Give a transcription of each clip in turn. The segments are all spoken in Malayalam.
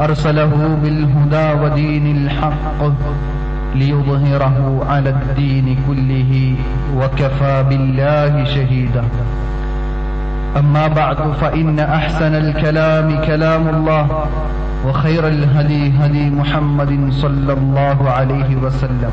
أرسله بالهدى ودين الحق ليظهره على الدين كله وكفى بالله شهيدا. أما بعد فإن أحسن الكلام كلام الله وخير الهدي هدي محمد صلى الله عليه وسلم.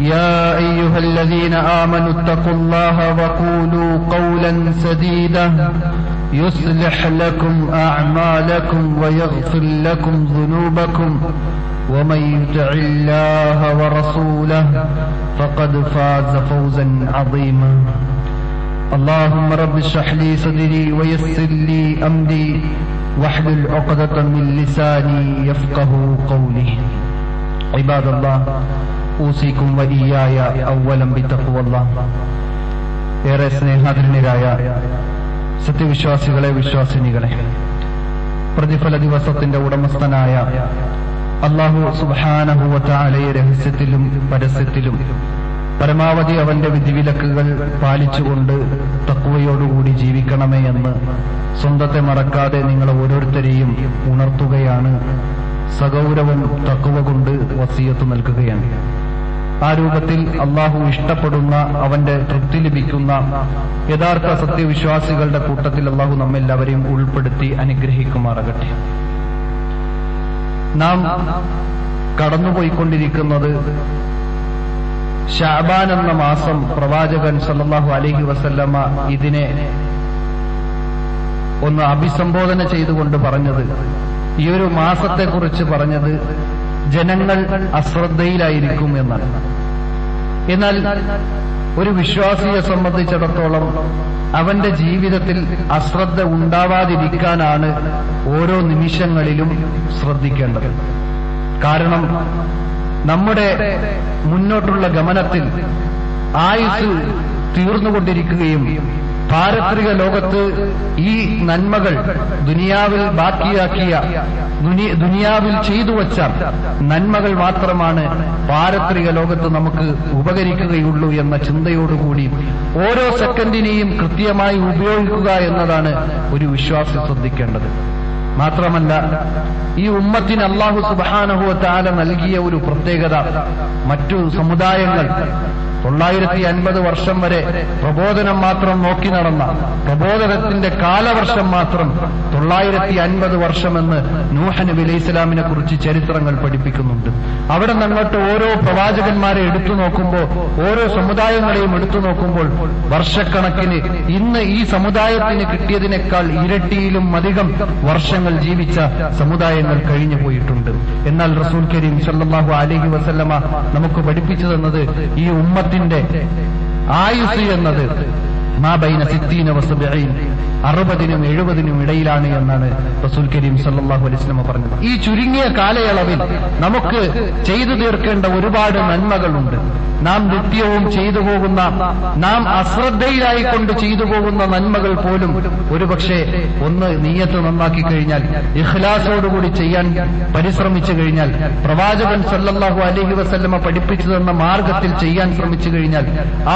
يا أيها الذين آمنوا اتقوا الله وقولوا قولا سديدا يصلح لكم أعمالكم ويغفر لكم ذنوبكم ومن يطع الله ورسوله فقد فاز فوزا عظيما. اللهم رب اشرح لي صدري ويسر لي أمري واحلل عقدة من لساني يفقه قولي. عباد الله ഊസിക്കും വരിയായ അവലം ബിത്തക്കുവല്ല ഏറെ സ്നേഹാധരണിരായ സത്യവിശ്വാസികളെ വിശ്വാസിനികളെ. പ്രതിഫല ദിവസത്തിന്റെ ഉടമസ്ഥനായ അള്ളാഹു സുബാനഹുവത്താലയെ രഹസ്യത്തിലും പരസ്യത്തിലും പരമാവധി അവന്റെ വിധിവിലക്കുകൾ പാലിച്ചുകൊണ്ട് തക്കുവയോടുകൂടി ജീവിക്കണമേ എന്ന് സ്വന്തത്തെ മറക്കാതെ നിങ്ങൾ ഓരോരുത്തരെയും ഉണർത്തുകയാണ് സഗൗരവം തക്കുവ കൊണ്ട് വസീയത്ത് നൽകുകയാണ്. ആ രൂപത്തിൽ അള്ളാഹു ഇഷ്ടപ്പെടുന്ന അവന്റെ തൃപ്തി ലഭിക്കുന്ന യഥാർത്ഥ സത്യവിശ്വാസികളുടെ കൂട്ടത്തിൽ അള്ളാഹു നമ്മെല്ലാവരെയും ഉൾപ്പെടുത്തി അനുഗ്രഹിക്കുമാറാകട്ടെ. നാം കടന്നുപോയിക്കൊണ്ടിരിക്കുന്നത് ഷാബാൻ എന്ന മാസം പ്രവാചകൻ സല്ലാഹു അലഹി വസല്ലമ്മ ഇതിനെ ഒന്ന് അഭിസംബോധന ചെയ്തുകൊണ്ട് പറഞ്ഞത് ഈ ഒരു മാസത്തെക്കുറിച്ച് പറഞ്ഞത് ജനങ്ങൾ അശ്രദ്ധയിലായിരിക്കും എന്നാണ്. എന്നാൽ ഒരു വിശ്വാസിയെ സംബന്ധിച്ചിടത്തോളം അവന്റെ ജീവിതത്തിൽ അശ്രദ്ധ ഉണ്ടാവാതിരിക്കാനാണ് ഓരോ നിമിഷങ്ങളിലും ശ്രദ്ധിക്കേണ്ടത്. കാരണം നമ്മുടെ മുന്നോട്ടുള്ള ഗമനത്തിൽ ആയുസ് തീർന്നുകൊണ്ടിരിക്കുകയും പാരത്രിക ലോകത്ത് ഈ നന്മകൾ ദുനിയാവിൽ ബാക്കിയാക്കിയ ദുനിയാവിൽ ചെയ്തു വച്ച നന്മകൾ മാത്രമാണ് പാരത്രിക ലോകത്ത് നമുക്ക് ഉപകരിക്കുകയുള്ളൂ എന്ന ചിന്തയോടുകൂടി ഓരോ സെക്കൻഡിനെയും കൃത്യമായി ഉപയോഗിക്കുക എന്നതാണ് ഒരു വിശ്വാസി ശ്രദ്ധിക്കേണ്ടത്. മാത്രമല്ല ഈ ഉമ്മത്തിന് അള്ളാഹു സുബാനഹുവ താല നൽകിയ ഒരു പ്രത്യേകത മറ്റു സമുദായങ്ങൾ തൊള്ളായിരത്തി അൻപത് വർഷം വരെ പ്രബോധനം മാത്രം നോക്കി നടന്ന പ്രബോധനത്തിന്റെ കാലവർഷം മാത്രം തൊള്ളായിരത്തി അൻപത് വർഷമെന്ന് നൂഹ നബി അലൈഹി ഇസ്ലാമിനെ കുറിച്ച് ചരിത്രങ്ങൾ പഠിപ്പിക്കുന്നുണ്ട്. അവിടെ നിന്നിട്ട് ഓരോ പ്രവാചകന്മാരെ എടുത്തു നോക്കുമ്പോൾ ഓരോ സമുദായങ്ങളെയും എടുത്തു നോക്കുമ്പോൾ വർഷക്കണക്കിന് ഇന്ന് ഈ സമുദായത്തിന് കിട്ടിയതിനേക്കാൾ ഇരട്ടിയിലും അധികം വർഷങ്ങൾ ജീവിച്ച സമുദായങ്ങൾ കഴിഞ്ഞു പോയിട്ടുണ്ട്. എന്നാൽ റസൂൽ കരീം സല്ലാഹു അലഹി വസല്ലമ നമുക്ക് പഠിപ്പിച്ചു തന്നത് ഈ ഉമ്മത്തിന്റെ ആയുസ് എന്നത് മാബൈന സിത്തീന വസബീൻ അറുപതിനും എഴുപതിനും ഇടയിലാണ് എന്നാണ് റസൂൽ കരീം സല്ലാഹു അലൈഹി വസല്ലം പറഞ്ഞത്. ഈ ചുരുങ്ങിയ കാലയളവിൽ നമുക്ക് ചെയ്തു തീർക്കേണ്ട ഒരുപാട് നന്മകളുണ്ട്. നാം നിത്യവും ചെയ്തു പോകുന്ന നാം അശ്രദ്ധയിലായിക്കൊണ്ട് ചെയ്തു പോകുന്ന നന്മകൾ പോലും ഒരുപക്ഷെ ഒന്ന് നീയത്ത് നന്നാക്കി കഴിഞ്ഞാൽ ഇഖ്ലാസോടുകൂടി ചെയ്യാൻ പരിശ്രമിച്ചു കഴിഞ്ഞാൽ പ്രവാചകൻ സല്ലല്ലാഹു അലഹി വസല്ലമ പഠിപ്പിച്ചു തന്ന മാർഗത്തിൽ ചെയ്യാൻ ശ്രമിച്ചു കഴിഞ്ഞാൽ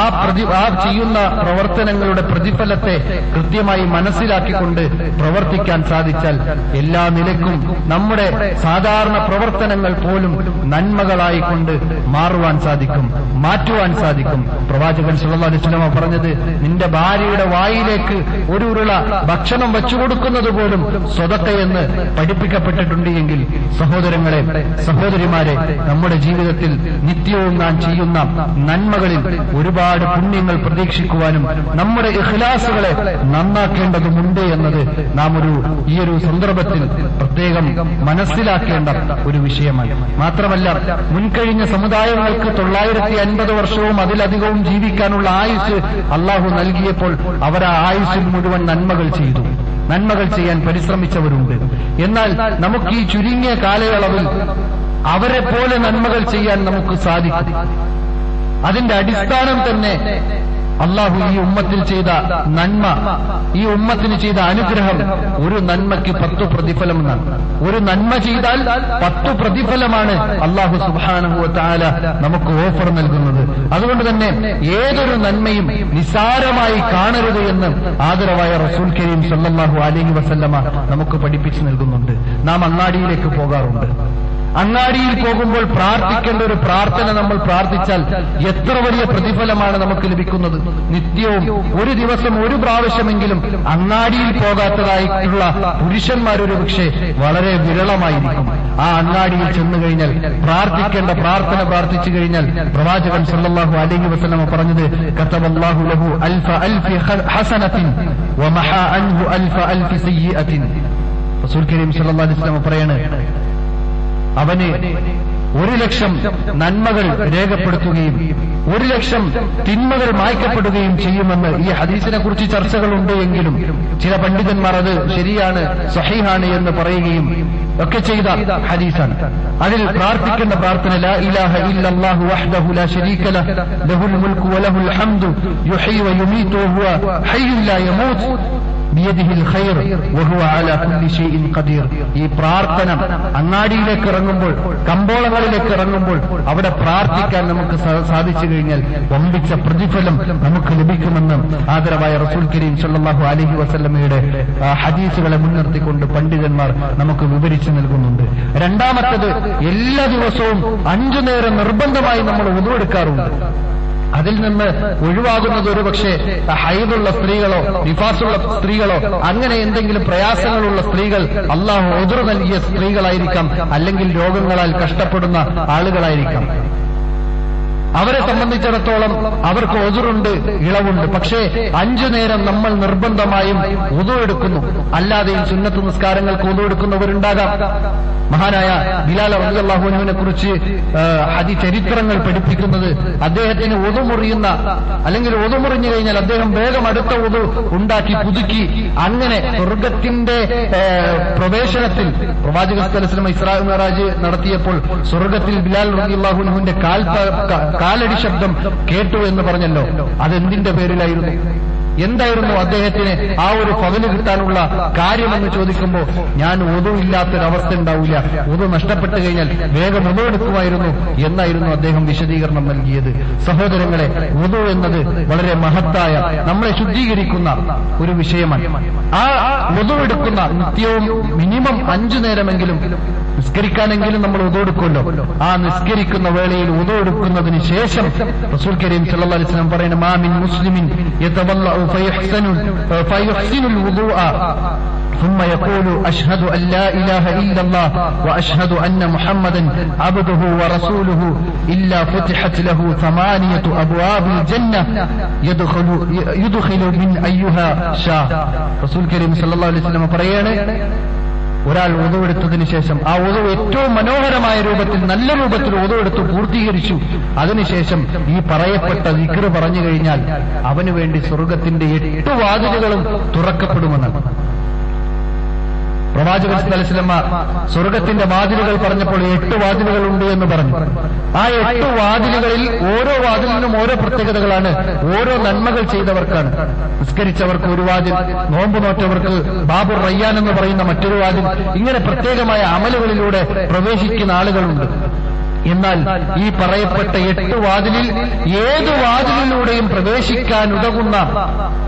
ആ പ്രതി ആ ചെയ്യുന്ന പ്രവർത്തനങ്ങളുടെ പ്രതിഫലത്തെ കൃത്യമായി മനസ്സിലാക്കിക്കൊണ്ട് പ്രവർത്തിക്കാൻ സാധിച്ചാൽ എല്ലാ നിലക്കും നമ്മുടെ സാധാരണ പ്രവർത്തനങ്ങൾ പോലും നന്മകളായിക്കൊണ്ട് മാറുവാൻ സാധിക്കും മാറ്റുവാൻ സാധിക്കും. പ്രവാചകൻ വസല്ലമ പറഞ്ഞത് നിന്റെ ഭാര്യയുടെ വായിലേക്ക് ഒരു ഉരുള ഭക്ഷണം വെച്ചു കൊടുക്കുന്നത് പോലും സ്വതക്കയെന്ന് പഠിപ്പിക്കപ്പെട്ടിട്ടുണ്ട് എങ്കിൽ സഹോദരങ്ങളെ സഹോദരിമാരെ നമ്മുടെ ജീവിതത്തിൽ നിത്യവും നാം ചെയ്യുന്ന നന്മകളിൽ ഒരുപാട് പുണ്യങ്ങൾ പ്രതീക്ഷിക്കുവാനും നമ്മുടെ ഇഖ്ലാസുകളെ നന്നാക്കേണ്ടതുമുണ്ട് എന്നത് നാം ഒരു ഈ ഒരു സന്ദർഭത്തിൽ പ്രത്യേകം മനസ്സിലാക്കേണ്ട ഒരു വിഷയമാണ് മാത്രമല്ല മുൻകഴിഞ്ഞ സമുദായങ്ങൾക്ക് തൊള്ളായിരത്തി അൻപത് വർഷവും അതിലധികവും ജീവിക്കാനുള്ള ആയുസ് അള്ളാഹു നൽകിയപ്പോൾ അവർ ആ മുഴുവൻ നന്മകൾ ചെയ്തു. നന്മകൾ ചെയ്യാൻ പരിശ്രമിച്ചവരുണ്ട്. എന്നാൽ നമുക്ക് ഈ ചുരുങ്ങിയ കാലയളവിൽ അവരെ പോലെ നന്മകൾ ചെയ്യാൻ നമുക്ക് സാധിക്കും. അതിന്റെ അടിസ്ഥാനം തന്നെ അള്ളാഹു ഈ ഉമ്മത്തിൽ ചെയ്ത നന്മ ഈ ഉമ്മത്തിന് ചെയ്ത അനുഗ്രഹം ഒരു നന്മയ്ക്ക് പത്തു പ്രതിഫലം എന്നാണ് ഒരു നന്മ ചെയ്താൽ പത്തു പ്രതിഫലമാണ് അള്ളാഹു സുബാനഹു താല നമുക്ക് ഓഫർ നൽകുന്നത്. അതുകൊണ്ട് തന്നെ ഏതൊരു നന്മയും നിസാരമായി കാണരുത് എന്ന് ആദരവായ റസൂൽ കരീം സല്ലാഹു അലൈഹി വസല്ലമ നമുക്ക് പഠിപ്പിച്ചു നൽകുന്നുണ്ട്. നാം അങ്ങാടിയിലേക്ക് പോകാറുണ്ട്. അങ്ങാടിയിൽ പോകുമ്പോൾ പ്രാർത്ഥിക്കേണ്ട ഒരു പ്രാർത്ഥന നമ്മൾ പ്രാർത്ഥിച്ചാൽ എത്ര വലിയ പ്രതിഫലമാണ് നമുക്ക് ലഭിക്കുന്നത്. നിത്യവും ഒരു ദിവസം ഒരു പ്രാവശ്യമെങ്കിലും അങ്ങാടിയിൽ പോകാത്തതായിട്ടുള്ള പുരുഷന്മാരൊരു പക്ഷേ വളരെ വിരളമായിരിക്കും. ആ അങ്ങാടിയിൽ ചെന്നു കഴിഞ്ഞാൽ പ്രാർത്ഥിക്കേണ്ട പ്രാർത്ഥന പ്രാർത്ഥിച്ചു കഴിഞ്ഞാൽ പ്രവാചകൻ സല്ലാഹു അലൈഹി വസ്ലം പറഞ്ഞത് കത്തബല്ലാഹു ലഹു അൽഫ അൽഫി ഹസനത്തിൻ അൽഫ അൽഫി സയ്യിഅത്തിൻ. റസൂൽ കരീം സല്ലല്ലാഹു അലൈഹി വസല്ലം പറയാണ് അവന് ഒരു ലക്ഷം നന്മകൾ രേഖപ്പെടുത്തുകയും ഒരു ലക്ഷം തിന്മകൾ മായ്ക്കപ്പെടുകയും ചെയ്യുമെന്ന് ഈ ഹദീസിനെ കുറിച്ച് ചർച്ചകളുണ്ട് എങ്കിലും ചില പണ്ഡിതന്മാർ അത് ശരിയാണ് സഹീഹാണ് എന്ന് പറയുകയും ഒക്കെ ചെയ്ത ഹദീസാണ്. അതിൽ പ്രാർത്ഥിക്കുന്ന പ്രാർത്ഥന ലാ ഇലാഹ ഇല്ലല്ലാഹു ലാ ലഹുൽ വലഹുൽ ഹംദു വയുമീതു ലാ ഈ പ്രാർത്ഥന അങ്ങാടിയിലേക്ക് ഇറങ്ങുമ്പോൾ കമ്പോളങ്ങളിലേക്ക് ഇറങ്ങുമ്പോൾ അവിടെ പ്രാർത്ഥിക്കാൻ നമുക്ക് സാധിച്ചു കഴിഞ്ഞാൽ വമ്പിച്ച പ്രതിഫലം നമുക്ക് ലഭിക്കുമെന്ന് ആദരവായ റസൂൽ കരീം സല്ലാഹു അലഹി വസല്ലമയുടെ ഹദീസുകളെ മുൻനിർത്തിക്കൊണ്ട് പണ്ഡിതന്മാർ നമുക്ക് വിവരിച്ചു നൽകുന്നുണ്ട്. രണ്ടാമത്തത് എല്ലാ ദിവസവും അഞ്ചു നേരം നിർബന്ധമായി നമ്മൾ ഉതുവെടുക്കാറുണ്ട്. അതിൽ നിന്ന് ഒഴിവാകുന്നത് ഒരു പക്ഷേ ഹൈദുള്ള സ്ത്രീകളോ നിഫാസുള്ള സ്ത്രീകളോ അങ്ങനെ എന്തെങ്കിലും പ്രയാസങ്ങളുള്ള സ്ത്രീകൾ അള്ളാഹു ഒതുറു നൽകിയ സ്ത്രീകളായിരിക്കാം അല്ലെങ്കിൽ രോഗങ്ങളാൽ കഷ്ടപ്പെടുന്ന ആളുകളായിരിക്കാം. അവരെ സംബന്ധിച്ചിടത്തോളം അവർക്ക് ഒതുറുണ്ട് ഇളവുണ്ട്. പക്ഷേ അഞ്ചു നേരം നമ്മൾ നിർബന്ധമായും ഉതു എടുക്കുന്നു. അല്ലാതെയും സുന്നത്ത് നിസ്കാരങ്ങൾക്ക് ഉതു എടുക്കുന്നവരുണ്ടാകാം. മഹാനായ ബിലാൽ അബ്ദുല്ലാഹുനുവിനെ കുറിച്ച് അതിചരിത്രങ്ങൾ ചരിത്രങ്ങൾ പഠിപ്പിക്കുന്നത് അദ്ദേഹത്തിന് ഒതുമുറിയുന്ന അല്ലെങ്കിൽ ഒതുമുറിഞ്ഞു കഴിഞ്ഞാൽ അദ്ദേഹം വേഗം അടുത്ത ഒതു ഉണ്ടാക്കി പുതുക്കി. അങ്ങനെ സ്വർഗത്തിന്റെ പ്രവേശനത്തിൽ പ്രവാചക സ്ഥലം ഇസ്രാ മഹാരാജ് നടത്തിയപ്പോൾ സ്വർഗത്തിൽ ബിലാൽ അള്ളാഹുനുവിന്റെ കാൽ കാലടി ശബ്ദം കേട്ടു എന്ന് പറഞ്ഞല്ലോ. അതെന്തിന്റെ പേരിലായിരുന്നു? എന്തായിരുന്നു അദ്ദേഹത്തിന് ആ ഒരു പകൽ കിട്ടാനുള്ള കാര്യമെന്ന് ചോദിക്കുമ്പോൾ ഞാൻ ഒതു ഇല്ലാത്തൊരവസ്ഥ ഉണ്ടാവില്ല ഒതു നഷ്ടപ്പെട്ടു കഴിഞ്ഞാൽ വേഗം ഒതുവെടുക്കുമായിരുന്നു എന്നായിരുന്നു അദ്ദേഹം വിശദീകരണം നൽകിയത്. സഹോദരങ്ങളെ ഒതു എന്നത് വളരെ മഹത്തായ നമ്മളെ ശുദ്ധീകരിക്കുന്ന ഒരു വിഷയമാണ്. ആ ഒതുവെടുക്കുന്ന നിത്യവും മിനിമം അഞ്ചു നേരമെങ്കിലും നിസ്കരിക്കാനെങ്കിലും നമ്മൾ ഉതോടുക്കുമല്ലോ ആ നിസ്കരിക്കുന്ന വേളയിൽ ഉതോടുക്കുന്നതിന് ശേഷം റസൂൽ കരീം സല്ലാ അലൈഹി വസല്ലം പറയുന്ന മാമിൻ മുസ്ലിമിൻ യതവല്ലഉ ഫയഹ്സനു ഫയഹ്സിനുൽ വുദൂഅ ثم يقول أشهد أن لا إله إلا الله وأشهد أن محمدا عبده ورسوله إلا فتحت له ثمانية أبواب الجنة يدخل يدخل من أيها شاء رسول كريم صلى الله عليه وسلم പറയാണ് ഒരാൾ ഉതവെടുത്തതിനു ശേഷം ആ ഉതവ് ഏറ്റവും മനോഹരമായ രൂപത്തിൽ നല്ല രൂപത്തിൽ ഉതവെടുത്ത് പൂർത്തീകരിച്ചു. അതിനുശേഷം ഈ പറയപ്പെട്ട വിക്ര് പറഞ്ഞു കഴിഞ്ഞാൽ അവന് വേണ്ടി സ്വർഗത്തിന്റെ എട്ട് വാതിലുകളും തുറക്കപ്പെടുമെന്നാണ്. പ്രവാചകൻ സ്ഥലസിലമ്മ സ്വർഗത്തിന്റെ വാതിലുകൾ പറഞ്ഞപ്പോൾ എട്ട് വാതിലുകൾ ഉണ്ട് എന്ന് പറഞ്ഞു. ആ എട്ട് വാതിലുകളിൽ ഓരോ വാതിലിനും ഓരോ പ്രത്യേകതകളാണ്. ഓരോ നന്മകൾ ചെയ്തവർക്കാണ്. നിസ്കരിച്ചവർക്ക് ഒരു വാതിൽ നോമ്പ് നോറ്റവർക്ക് ബാബു റയ്യാൻ എന്ന് പറയുന്ന മറ്റൊരു വാതിൽ. ഇങ്ങനെ പ്രത്യേകമായ അമലുകളിലൂടെ പ്രവേശിക്കുന്ന ആളുകളുണ്ട്. എന്നാൽ ഈ പറയപ്പെട്ട എട്ട് വാതിലിൽ ഏത് വാതിലിലൂടെയും പ്രവേശിക്കാൻ ഉതകുന്ന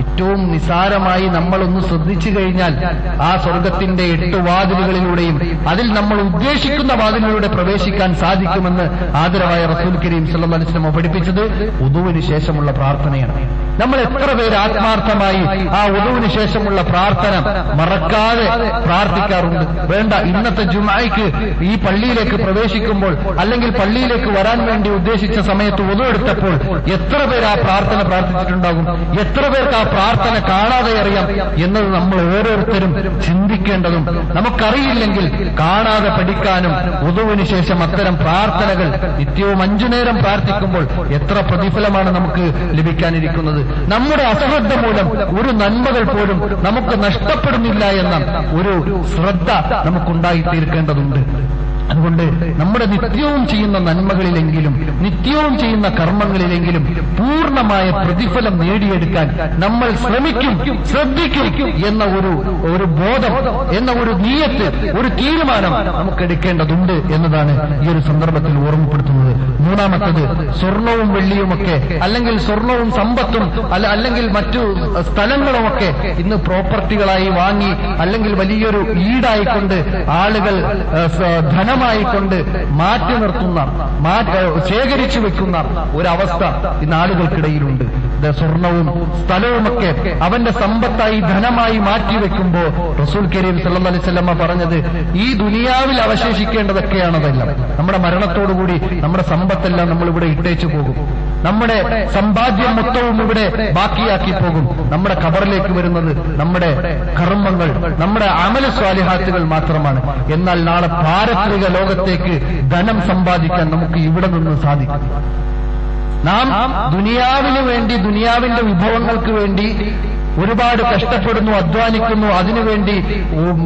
ഏറ്റവും നിസാരമായി നമ്മളൊന്ന് ശ്രദ്ധിച്ചു കഴിഞ്ഞാൽ ആ സ്വർഗത്തിന്റെ എട്ട് വാതിലുകളിലൂടെയും അതിൽ നമ്മൾ ഉദ്ദേശിക്കുന്ന വാതിലിലൂടെ പ്രവേശിക്കാൻ സാധിക്കുമെന്ന് ആദരവായ റസൂൽ കരീം സല്ലല്ലാഹു അലൈഹി വസല്ലം പഠിപ്പിച്ചത് ഉദുവിന് ശേഷമുള്ള പ്രാർത്ഥനയാണ്. നമ്മൾ എത്ര പേര് ആത്മാർത്ഥമായി ആ ഉദവിന് ശേഷമുള്ള പ്രാർത്ഥന മറക്കാതെ പ്രാർത്ഥിക്കാറുണ്ട്. വേണ്ട ഇന്നത്തെ ജുമായിക്ക് ഈ പള്ളിയിലേക്ക് പ്രവേശിക്കുമ്പോൾ അല്ലെങ്കിൽ പള്ളിയിലേക്ക് വരാൻ വേണ്ടി ഉദ്ദേശിച്ച സമയത്ത് ഉദു എടുത്തപ്പോൾ എത്ര പേർ ആ പ്രാർത്ഥന പ്രാർത്ഥിച്ചിട്ടുണ്ടാകും? എത്ര പേർക്ക് ആ പ്രാർത്ഥന കാണാതെ അറിയാം? എന്നത് നമ്മൾ ഓരോരുത്തരും ചിന്തിക്കേണ്ടതും നമുക്കറിയില്ലെങ്കിൽ കാണാതെ പഠിക്കാനും ഉദുവിന് ശേഷം അത്തരം പ്രാർത്ഥനകൾ നിത്യവും അഞ്ചു നേരം പ്രാർത്ഥിക്കുമ്പോൾ എത്ര പ്രതിഫലമാണ് നമുക്ക് ലഭിക്കാനിരിക്കുന്നത്? നമ്മുടെ അശ്രദ്ധ മൂലം ഒരു നന്മകൾ പോലും നമുക്ക് നഷ്ടപ്പെടുന്നില്ല എന്ന ഒരു ശ്രദ്ധ നമുക്കുണ്ടായി തീർക്കേണ്ടതുണ്ട് അതുകൊണ്ട് നമ്മുടെ നിത്യവും ചെയ്യുന്ന നന്മകളിലെങ്കിലും നിത്യവും ചെയ്യുന്ന കർമ്മങ്ങളിലെങ്കിലും പൂർണമായ പ്രതിഫലം നേടിയെടുക്കാൻ നമ്മൾ ശ്രമിക്കും ശ്രദ്ധിക്കും എന്ന ഒരു ഒരു ബോധം എന്ന ഒരു നീയത്ത് ഒരു തീരുമാനം നമുക്ക് എടുക്കേണ്ടതുണ്ട് എന്നതാണ് ഈ ഒരു സന്ദർഭത്തിൽ ഓർമ്മപ്പെടുത്തുന്നത്. മൂന്നാമത്തത് സ്വർണവും വെള്ളിയുമൊക്കെ അല്ലെങ്കിൽ സ്വർണവും സമ്പത്തും അല്ല അല്ലെങ്കിൽ മറ്റു സ്ഥലങ്ങളുമൊക്കെ ഇന്ന് പ്രോപ്പർട്ടികളായി വാങ്ങി അല്ലെങ്കിൽ വലിയൊരു ഈടായിക്കൊണ്ട് ആളുകൾ ഏഹ്, ധനമായിക്കൊണ്ട് മാറ്റി നിർത്തുന്ന ശേഖരിച്ചു വെക്കുന്ന ഒരവസ്ഥ ഇന്ന് ആളുകൾക്കിടയിലുണ്ട് സ്വർണവും സ്ഥലവുമൊക്കെ അവന്റെ സമ്പത്തായി ധനമായി മാറ്റി മാറ്റിവെക്കുമ്പോ റസൂൽ കരീം സല്ലല്ലാഹു അലൈഹി വസല്ലമ പറഞ്ഞത് ഈ ദുനിയാവിൽ അവശേഷിക്കേണ്ടതൊക്കെയാണതെല്ലാം നമ്മുടെ മരണത്തോടുകൂടി നമ്മുടെ സമ്പത്തെല്ലാം നമ്മൾ ഇവിടെ ഇട്ടേച്ചു പോകും. നമ്മുടെ സമ്പാദ്യം മൊത്തവും ഇവിടെ ബാക്കിയാക്കി പോകും. നമ്മുടെ കബറിലേക്ക് വരുന്നത് നമ്മുടെ കർമ്മങ്ങൾ നമ്മുടെ അമല സ്വാലിഹാത്തുകൾ മാത്രമാണ്. എന്നാൽ നാളെ പാരത്രിക ലോകത്തേക്ക് ധനം സമ്പാദിക്കാൻ നമുക്ക് ഇവിടെ നിന്ന് സാധിക്കും. നാം ദുനിയാവിന് വേണ്ടി ദുനിയാവിന്റെ വിഭവങ്ങൾക്ക് വേണ്ടി ഒരുപാട് കഷ്ടപ്പെടുന്നു അധ്വാനിക്കുന്നു അതിനുവേണ്ടി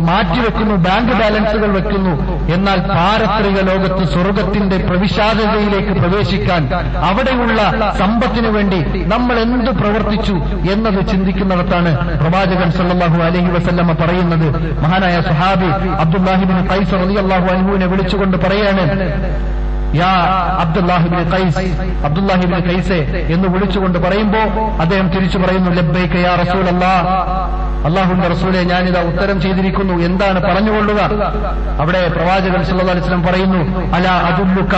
മാറ്റിവെക്കുന്നു ബാങ്ക് ബാലൻസുകൾ വെക്കുന്നു. എന്നാൽ പാരത്രിക ലോകത്ത് സ്വർഗത്തിന്റെ പ്രവിശാലതയിലേക്ക് പ്രവേശിക്കാൻ അവിടെയുള്ള സമ്പത്തിനു വേണ്ടി നമ്മൾ എന്ത് പ്രവർത്തിച്ചു എന്നത് ചിന്തിക്കുന്നിടത്താണ് പ്രവാചകൻ സല്ലാഹു അലഹി വസല്ലമ്മ പറയുന്നത്. മഹാനായ സുഹാബി അബ്ദുല്ലാഹിബിൻ ഖൈസ് റളിയല്ലാഹു അൻഹുവിനെ വിളിച്ചുകൊണ്ട് പറയാണ് യാ അബ്ദുല്ലാഹിബിൻ കൈസ് അബ്ദുല്ലാഹിബിൻ കൈസെ എന്ന് വിളിച്ചുകൊണ്ട് പറയുമ്പോ അദ്ദേഹം തിരിച്ചു പറയുന്നു ലബ്ബൈക്ക് യാ റസൂലല്ലാ. അള്ളാഹുന്റെ റസൂലെ ഞാനിതാ ഉത്തരം ചെയ്തിരിക്കുന്നു. എന്താണ് പറഞ്ഞുകൊള്ളുക? അവിടെ പ്രവാചകൻ സല്ലല്ലാഹു അലൈഹി വസല്ലം പറയുന്നു അല അതുല്ലുക്ക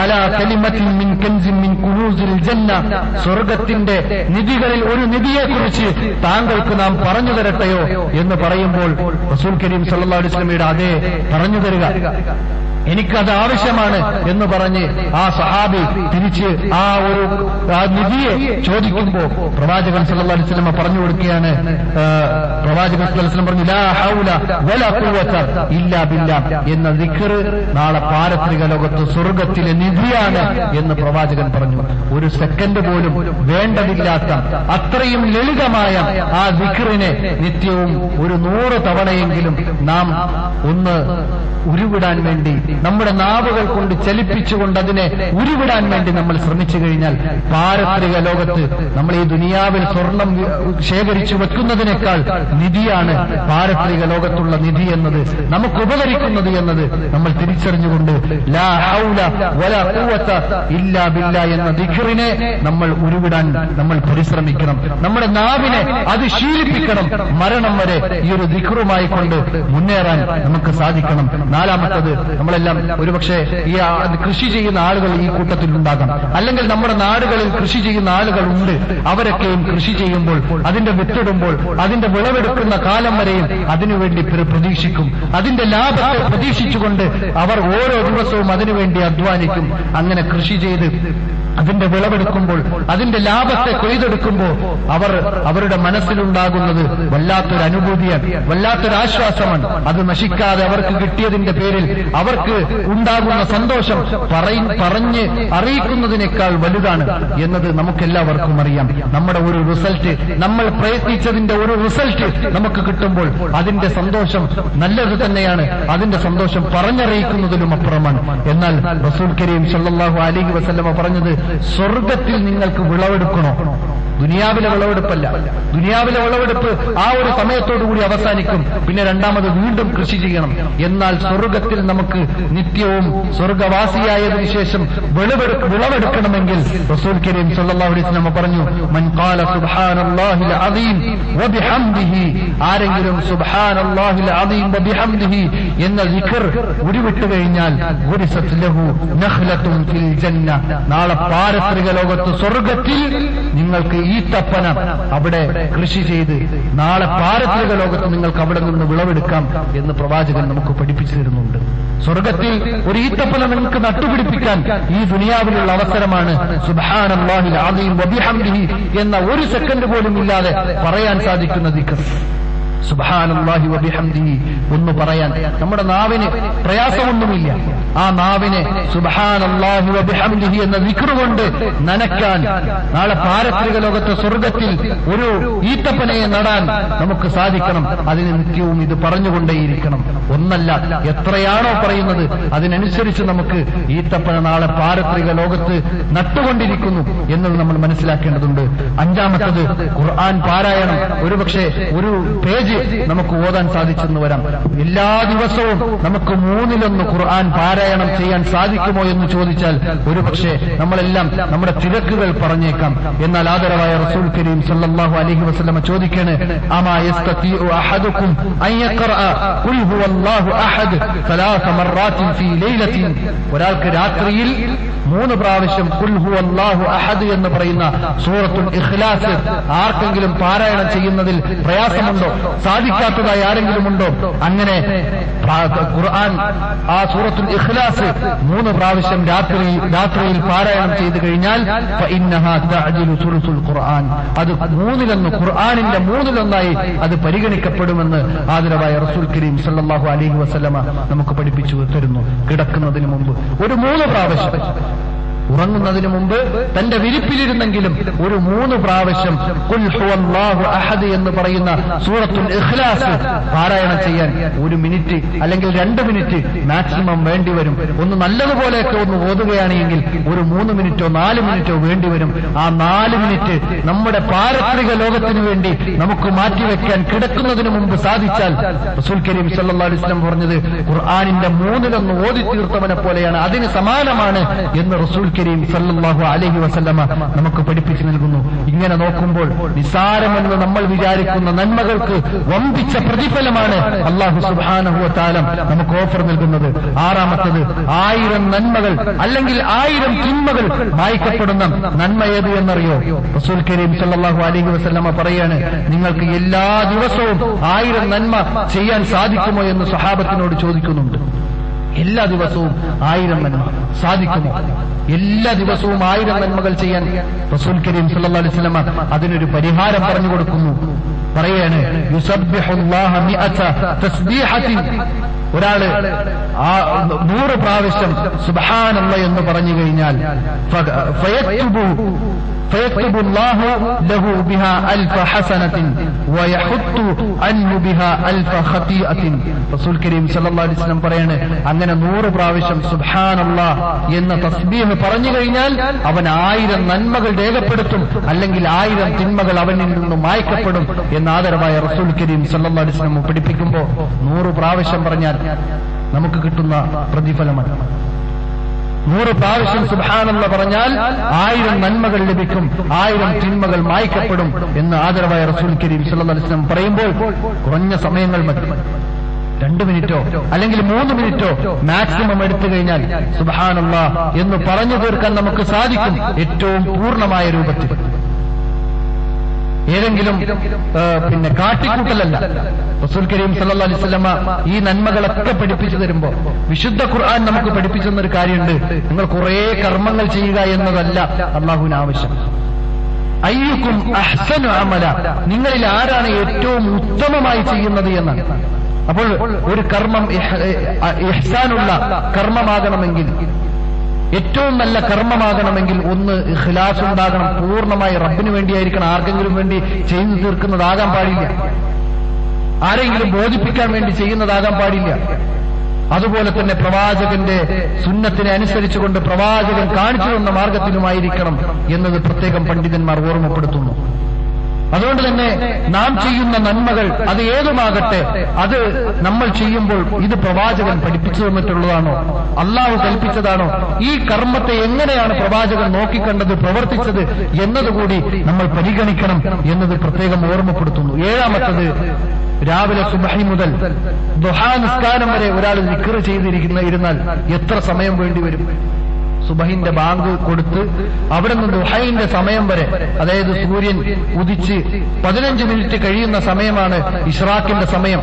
അല കലിമത്തിൻ മിൻ കെൻസിൻ മിൻ കുനൂസിൽ ജന്ന. സ്വർഗത്തിന്റെ നിധികളിൽ ഒരു നിധിയെക്കുറിച്ച് താങ്കൾക്ക് നാം പറഞ്ഞു തരട്ടെയോ എന്ന് പറയുമ്പോൾ റസൂൽ കരീം സല്ലല്ലാഹു അലിസ്ലമിയുടെ അതേ പറഞ്ഞു തരിക. എനിക്കത് ആവശ്യമാണ് എന്ന് പറഞ്ഞ് ആ സഹാബി തിരിച്ച് ആ ഒരു നിധിയെ ചോദിക്കുമ്പോ പ്രവാചകൻ സല്ലല്ലാഹു അലൈഹി വസല്ലം പറഞ്ഞു കൊടുക്കുകയാണ് പ്രവാചകൻ സല്ലല്ലാഹു പറഞ്ഞു ലാ ഹൗല വലാ ഇല്ലാ ബില്ലാ എന്ന ദിക്ർ നാളെ പാരത്രിക ലോകത്ത് സ്വർഗത്തിലെ നിധിയാണ് എന്ന് പ്രവാചകൻ പറഞ്ഞു. ഒരു സെക്കൻഡ് പോലും വേണ്ടതില്ലാത്ത അത്രയും ലളിതമായ ആ ദിക്റിനെ നിത്യവും ഒരു നൂറ് തവണയെങ്കിലും നാം ഒന്ന് ഉരുവിടാൻ വേണ്ടി നമ്മുടെ നാവുകൾ കൊണ്ട് ചലിപ്പിച്ചുകൊണ്ട് അതിനെ ഉരുവിടാൻ വേണ്ടി നമ്മൾ ശ്രമിച്ചു കഴിഞ്ഞാൽ പാരത്രിക ലോകത്ത് നമ്മൾ ഈ ദുനിയാവിൽ സ്വർണം ശേഖരിച്ചു വെക്കുന്നതിനേക്കാൾ നിധിയാണ് പാരത്രിക ലോകത്തുള്ള നിധി എന്നത്. നമുക്ക് ഉപകരിക്കുന്നത് എന്നത് നമ്മൾ തിരിച്ചറിഞ്ഞുകൊണ്ട് ലാ ഹൗല ഇല്ലാ ബില്ലാ എന്ന ദിഖറിനെ നമ്മൾ ഉരുവിടാൻ നമ്മൾ പരിശ്രമിക്കണം. നമ്മുടെ നാവിനെ അത് ശീലിപ്പിക്കണം. മരണം വരെ ഈ ഒരു ദിഖറുമായി കൊണ്ട് മുന്നേറാൻ നമുക്ക് സാധിക്കണം. നാലാമത്തത് നമ്മളെല്ലാം ഒരുപക്ഷെ ഈ കൃഷി ചെയ്യുന്ന ആളുകൾ ഈ കൂട്ടത്തിൽ ഉണ്ടാകാം. അല്ലെങ്കിൽ നമ്മുടെ നാടുകളിൽ കൃഷി ചെയ്യുന്ന ആളുകൾ ഉണ്ട് അവരൊക്കെയും കൃഷി ചെയ്യുമ്പോൾ അതിന്റെ വിത്തിടുമ്പോൾ അതിന്റെ വിളവെടുക്കുന്ന കാലം വരെയും അതിനുവേണ്ടി പ്ര- പ്രതീക്ഷിക്കും. അതിന്റെ ലാഭത്തെ പ്രതീക്ഷിച്ചുകൊണ്ട് അവർ ഓരോ ദിവസവും അതിനുവേണ്ടി അധ്വാനിക്കും. അങ്ങനെ കൃഷി ചെയ്ത് അതിന്റെ വിളവെടുക്കുമ്പോൾ അതിന്റെ ലാഭത്തെ കൊയ്തെടുക്കുമ്പോൾ അവർ അവരുടെ മനസ്സിലുണ്ടാകുന്നത് വല്ലാത്തൊരു അനുഭൂതിയാണ് വല്ലാത്തൊരു ആശ്വാസമാണ് അത് നശിക്കാതെ അവർക്ക് കിട്ടിയതിന്റെ പേരിൽ അവർക്ക് ഉണ്ടാകുന്ന സന്തോഷം പറഞ്ഞ് അറിയിക്കുന്നതിനേക്കാൾ വലുതാണ് എന്നത് നമുക്കെല്ലാവർക്കും അറിയാം. നമ്മുടെ ഒരു റിസൾട്ട് നമ്മൾ പ്രയത്നിച്ചതിന്റെ ഒരു റിസൾട്ട് നമുക്ക് കിട്ടുമ്പോൾ അതിന്റെ സന്തോഷം നല്ലത് തന്നെയാണ്. അതിന്റെ സന്തോഷം പറഞ്ഞറിയിക്കുന്നതിലും അപ്പുറമാണ്. എന്നാൽ റസൂൽ കരീം സല്ലാഹു അലൈഹി വസല്ലമ പറഞ്ഞത് സ്വർഗത്തിൽ നിങ്ങൾക്ക് വിളവെടുക്കണോ? ദുനിയാവിലെ വിളവെടുപ്പല്ല. ദുനിയാവിലെ വിളവെടുപ്പ് ആ ഒരു സമയത്തോടുകൂടി അവസാനിക്കും. പിന്നെ രണ്ടാമത് വീണ്ടും കൃഷി ചെയ്യണം. എന്നാൽ സ്വർഗത്തിൽ നമുക്ക് നിത്യവും സ്വർഗവാസിയായതിനു ശേഷം വിളവെടു വിളവെടുക്കണമെങ്കിൽ റസൂൽ കരീം സല്ലല്ലാഹു അലൈഹി പറഞ്ഞു വബിഹംദിഹി ആരെങ്കിലും സുബ്ഹാനല്ലാഹിൽ അദീം വബിഹംദിഹി എന്ന ദിക്ർ ഉരുവിട്ട് കഴിഞ്ഞാൽ ഗുരിസത് ലഹു നഖ്ലത്തുൻ ഫിൽ നാളെ പാരത്രിക ലോകത്ത് സ്വർഗത്തിൽ നിങ്ങൾക്ക് ഈത്തപ്പന അവിടെ കൃഷി ചെയ്ത് നാളെ പാരത്രിക ലോകത്ത് നിങ്ങൾക്ക് അവിടെ നിന്ന് വിളവെടുക്കാം എന്ന് പ്രവാചകൻ നമുക്ക് പഠിപ്പിച്ചു തരുന്നുണ്ട്. സ്വർഗത്തിൽ ഒരു ഈത്തപ്പന നിങ്ങൾക്ക് നട്ടുപിടിപ്പിക്കാൻ ഈ ദുനിയാവിലുള്ള അവസരമാണ് സുബ്ഹാനല്ലാഹിൽ അദീം വബിഹംദിഹി എന്ന ഒരു സെക്കൻഡ് പോലും ഇല്ലാതെ പറയാൻ സാധിക്കുന്ന സുബാനല്ലാഹി വബിഹംദിഹി ഒന്ന് പറയാൻ. നമ്മുടെ നാവിന് പ്രയാസമൊന്നുമില്ല. ആ നാവിനെ സുബാനല്ലാഹി വബിഹംദിഹി എന്ന വിക്രുകൊണ്ട് നനയ്ക്കാൻ നാളെ പാരത്രിക ലോകത്തെ സ്വർഗത്തിൽ ഒരു ഈത്തപ്പനയെ നടാൻ നമുക്ക് സാധിക്കണം. അതിന് നിത്യവും ഇത് പറഞ്ഞുകൊണ്ടേയിരിക്കണം. ഒന്നല്ല എത്രയാണോ പറയുന്നത് അതിനനുസരിച്ച് നമുക്ക് ഈത്തപ്പന നാളെ പാരത്രിക ലോകത്ത് നട്ടുകൊണ്ടിരിക്കുന്നു എന്നത് നമ്മൾ മനസ്സിലാക്കേണ്ടതുണ്ട്. അഞ്ചാമത്തത് ഖുർആൻ പാരായണം. ഒരുപക്ഷെ ഒരു പേജ് നമുക്ക് ഓതാൻ സാധിച്ചെന്ന് വരാം. എല്ലാ ദിവസവും നമുക്ക് മൂന്നിലൊന്ന് ഖുർആൻ പാരായണം പാരായണം ചെയ്യാൻ സാധിക്കുമോ എന്ന് ചോദിച്ചാൽ ഒരുപക്ഷെ നമ്മളെല്ലാം നമ്മുടെ തിരക്കുകൾ പറഞ്ഞേക്കാം. എന്നാൽ ആദരവായ റസൂൽ കരീം സല്ലാഹു അലഹി വസ്ലമ ചോദിക്കാണ് ഒരാൾക്ക് രാത്രിയിൽ മൂന്ന് പ്രാവശ്യം കുൽഹു അള്ളാഹു അഹദ് എന്ന് പറയുന്ന സൂറത്തുൽ ഇഖ്ലാസ് ആർക്കെങ്കിലും പാരായണം ചെയ്യുന്നതിൽ പ്രയാസമുണ്ടോ? സാധിക്കാത്തതായി ആരെങ്കിലും ഉണ്ടോ അങ്ങനെ ഖുർആൻ ആ സൂറത്തുൽ ഇഖ്ലാസ് മൂന്ന് പ്രാവശ്യം രാത്രി രാത്രിയിൽ പാരായണം ചെയ്തു കഴിഞ്ഞാൽ ഖുർആൻ. അത് മൂന്നിലൊന്ന് ഖുർആാനിന്റെ മൂന്നിലൊന്നായി അത് പരിഗണിക്കപ്പെടുമെന്ന് ആദരവായ റസൂൽ കരീം സല്ലാഹു അലൈഹി വസ്ലമ നമുക്ക് പഠിപ്പിച്ചു തരുന്നു. കിടക്കുന്നതിന് മുമ്പ്. ഒരു മൂന്ന് പ്രാവശ്യം. ഉറങ്ങുന്നതിന് മുമ്പ് തന്റെ വിരിപ്പിലിരുന്നെങ്കിലും ഒരു മൂന്ന് പ്രാവശ്യം കുൽ ഹുവല്ലാഹു അഹദ് എന്ന് പറയുന്ന സൂറത്തുൽ ഇഖ്ലാസ് പാരായണം ചെയ്യാൻ ഒരു മിനിറ്റ് അല്ലെങ്കിൽ രണ്ട് മിനിറ്റ് മാക്സിമം വേണ്ടിവരും ഒന്ന് നല്ലതുപോലെയൊക്കെ ഒന്ന് ഓതുകയാണെങ്കിൽ ഒരു മൂന്ന് മിനിറ്റോ നാല് മിനിറ്റോ വേണ്ടിവരും ആ നാല് മിനിറ്റ് നമ്മുടെ പാരത്രിക ലോകത്തിനു വേണ്ടി നമുക്ക് മാറ്റിവെക്കാൻ കിടക്കുന്നതിന് മുമ്പ് സാധിച്ചാൽ റസൂൽ കരീം സല്ലാ അലൈഹി വസല്ലം പറഞ്ഞത് ഖുർആാനിന്റെ മൂന്നിലൊന്ന് ഓതി തീർത്തവനെ പോലെയാണ് അതിന് സമാനമാണ് എന്ന് റസൂൽ കരീം സല്ലാഹു അലഹി വസല്ലമ നമുക്ക് പഠിപ്പിച്ചു നൽകുന്നു. ഇങ്ങനെ നോക്കുമ്പോൾ നിസാരമെന്ന് നമ്മൾ വിചാരിക്കുന്ന നന്മകൾക്ക് വമ്പിച്ച പ്രതിഫലമാണ് അള്ളാഹു സുബ്ഹാനഹു വതആല നമുക്ക് ഓഫർ നൽകുന്നത്. ആറാമത്തത് ആയിരം നന്മകൾ അല്ലെങ്കിൽ ആയിരം തിന്മകൾ വായിക്കപ്പെടുന്ന നന്മ ഏത് എന്നറിയോ? റസൂൽ കരീം സല്ലാഹു അലഹി വസല്ലമ പറയാണ് നിങ്ങൾക്ക് എല്ലാ ദിവസവും ആയിരം നന്മ ചെയ്യാൻ സാധിക്കുമോ? എന്ന് സഹാബത്തിനോട് ചോദിക്കുന്നുണ്ട്. എല്ലാ ദിവസവും ആയിരം നന്മ സാധിക്കുമോ? എല്ലാ ദിവസവും ആയിരം നന്മകൾ ചെയ്യാൻ റസൂൽ കരീം സല്ലാ അലൈഹി വസല്ലമ അതിനൊരു പരിഹാരം പറഞ്ഞു കൊടുക്കുന്നു. പറയാണ് ഒരാൾ ആ നൂറ് പ്രാവശ്യം സുബ്ഹാനല്ല എന്ന് പറഞ്ഞു കഴിഞ്ഞാൽ فيكتب الله له بها ألف حسنة ويحط عنه بها ألف خطيئة റസൂൽ കരീം സല്ലല്ലാഹു അലൈഹി വസല്ലം പറയാണ് അങ്ങനെ നൂറ് പ്രാവശ്യം സുബ്ഹാനല്ല എന്ന തസ്ബീഹ് പറഞ്ഞു കഴിഞ്ഞാൽ അവൻ ആയിരം നന്മകൾ രേഖപ്പെടുത്തും അല്ലെങ്കിൽ ആയിരം തിന്മകൾ അവനിൽ നിന്നും മായ്ക്കപ്പെടും എന്ന് ആദരവായ റസൂൽ കരീം സല്ലല്ലാഹു അലൈഹി വസല്ലം പഠിപ്പിക്കുമ്പോൾ നൂറ് പ്രാവശ്യം പറഞ്ഞാൽ നമുക്ക് കിട്ടുന്ന പ്രതിഫലമാണ് നൂറ് പ്രാവശ്യം സുബാനെന്ന് പറഞ്ഞാൽ ആയിരം നന്മകൾ ലഭിക്കും ആയിരം തിന്മകൾ മായ്ക്കപ്പെടും എന്ന് ആദരവായ റസൂൽ കരീം സുല്ലം പറയുമ്പോൾ കുറഞ്ഞ സമയങ്ങൾ മതി. രണ്ട് മിനിറ്റോ അല്ലെങ്കിൽ മൂന്ന് മിനിറ്റോ മാക്സിമം എടുത്തു കഴിഞ്ഞാൽ സുബാനല്ല എന്ന് പറഞ്ഞു തീർക്കാൻ നമുക്ക് സാധിക്കും ഏറ്റവും പൂർണമായ രൂപത്തിൽ. ഏതെങ്കിലും പിന്നെ കാട്ടിക്കൂട്ടലല്ല. റസൂൽ കരീം സല്ലാ അലൈഹി വസല്ലമ ഈ നന്മകളൊക്കെ പഠിപ്പിച്ചു തരുമ്പോ വിശുദ്ധ ഖുർആൻ നമുക്ക് പഠിപ്പിച്ചു തന്നൊരു കാര്യമുണ്ട്. നിങ്ങൾ കുറെ കർമ്മങ്ങൾ ചെയ്യുക എന്നതല്ല അള്ളാഹുവിന് ആവശ്യം. അയ്യക്കും അഹ്സനു അമല. നിങ്ങളിൽ ആരാണ് ഏറ്റവും ഉത്തമമായി ചെയ്യുന്നത് എന്നാണ്. അപ്പോൾ ഒരു കർമ്മം ഇഹ്- ഇഹ്- ഇഹ്സാനുള്ള കർമ്മമാകണമെങ്കിൽ ഏറ്റവും നല്ല കർമ്മമാകണമെങ്കിൽ ഒന്ന് ഇഖ്ലാസ് ഉണ്ടാകണം പൂർണമായി റബ്ബിന് വേണ്ടിയായിരിക്കണം. ആർക്കെങ്കിലും വേണ്ടി ചെയ്തു തീർക്കുന്നതാകാൻ പാടില്ല. ആരെങ്കിലും ബോധിപ്പിക്കാൻ വേണ്ടി ചെയ്യുന്നതാകാൻ പാടില്ല. അതുപോലെ തന്നെ പ്രവാചകന്റെ സുന്നത്തിനെ അനുസരിച്ചുകൊണ്ട് പ്രവാചകൻ കാണിച്ചു തന്ന മാർഗത്തിലുമായിരിക്കണം എന്നത് പ്രത്യേകം പണ്ഡിതന്മാർ ഓർമ്മപ്പെടുത്തുന്നു. അതുകൊണ്ട് തന്നെ നാം ചെയ്യുന്ന നന്മകൾ അത് ഏതുമാകട്ടെ അത് നമ്മൾ ചെയ്യുമ്പോൾ ഇത് പ്രവാചകൻ പഠിപ്പിച്ചു തന്നിട്ടുള്ളതാണോ? അള്ളാഹു കൽപ്പിച്ചതാണോ? ഈ കർമ്മത്തെ എങ്ങനെയാണ് പ്രവാചകൻ നോക്കിക്കണ്ടത് പ്രവർത്തിച്ചത് എന്നതുകൂടി നമ്മൾ പരിഗണിക്കണം എന്നത് പ്രത്യേകം ഓർമ്മപ്പെടുത്തുന്നു. ഏഴാമത്തത് രാവിലെ സുബഹി മുതൽ ദുഹാ നിസ്കാരം വരെ ഒരാൾ നിക്കറ് ചെയ്തിരിക്കുന്ന ഇരുന്നാൽ എത്ര സമയം വേണ്ടിവരും സുബഹിന്റെ ബാങ്ക് കൊടുത്ത് അവിടെ നിന്ന് ദുഹൈന്റെ സമയം വരെ അതായത് സൂര്യൻ ഉദിച്ച് പതിനഞ്ച് മിനിറ്റ് കഴിയുന്ന സമയമാണ് ഇഷ്റാഖിന്റെ സമയം.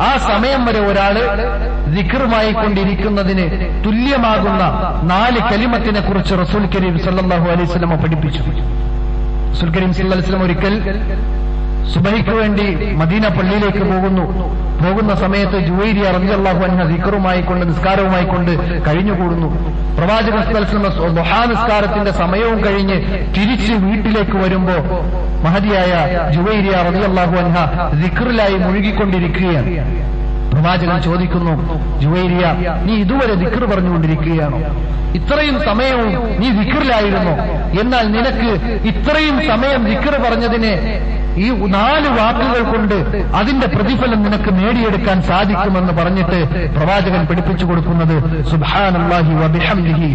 ആ സമയം വരെ ഒരാൾ ദിക്കറുമായി കൊണ്ടിരിക്കുന്നതിന് തുല്യമാകുന്ന നാല് കലിമത്തിനെ കുറിച്ച് റസൂൽ കരീം സല്ലാഹു അലൈഹി പഠിപ്പിച്ചു. റസൂൽ കരീം സല്ലാസ്ലം ഒരിക്കൽ സുബഹിക്ക് വേണ്ടി മദീന പള്ളിയിലേക്ക് പോകുന്നു. പോകുന്ന സമയത്ത് ജുവൈരി അറിഞ്ഞല്ലാഹു എന്ന ദിക്കറുമായി കൊണ്ട് നിസ്കാരവുമായി കൊണ്ട് കഴിഞ്ഞുകൂടുന്നു പ്രവാചക സ്ഥലത്ത് ദുഹാ നിസ്കാരത്തിന്റെ സമയവും കഴിഞ്ഞ് തിരിച്ച് വീട്ടിലേക്ക് വരുമ്പോ മഹതിയായ ജുവൈരി റളിയല്ലാഹു അൻഹ ദിക്കറിലായി മുഴുകിക്കൊണ്ടിരിക്കുകയാണ്. പ്രവാചകൻ ചോദിക്കുന്നു ജുവൈരിയ നീ ഇതുവരെ ദിക്കർ പറഞ്ഞുകൊണ്ടിരിക്കുകയാണോ? ഇത്രയും സമയവും നീ ദിക്കറിലായിരുന്നു എന്നാൽ നിനക്ക് ഇത്രയും സമയം ദിക്കർ പറഞ്ഞതിനെ ഈ നാല് വാക്കുകൾ കൊണ്ട് അതിന്റെ പ്രതിഫലം നിനക്ക് നേടിയെടുക്കാൻ സാധിക്കുമെന്ന് പറഞ്ഞിട്ട് പ്രവാചകൻ പഠിപ്പിച്ചു കൊടുക്കുന്നത് സുബ്ഹാനല്ലാഹി വബിഹംദിഹി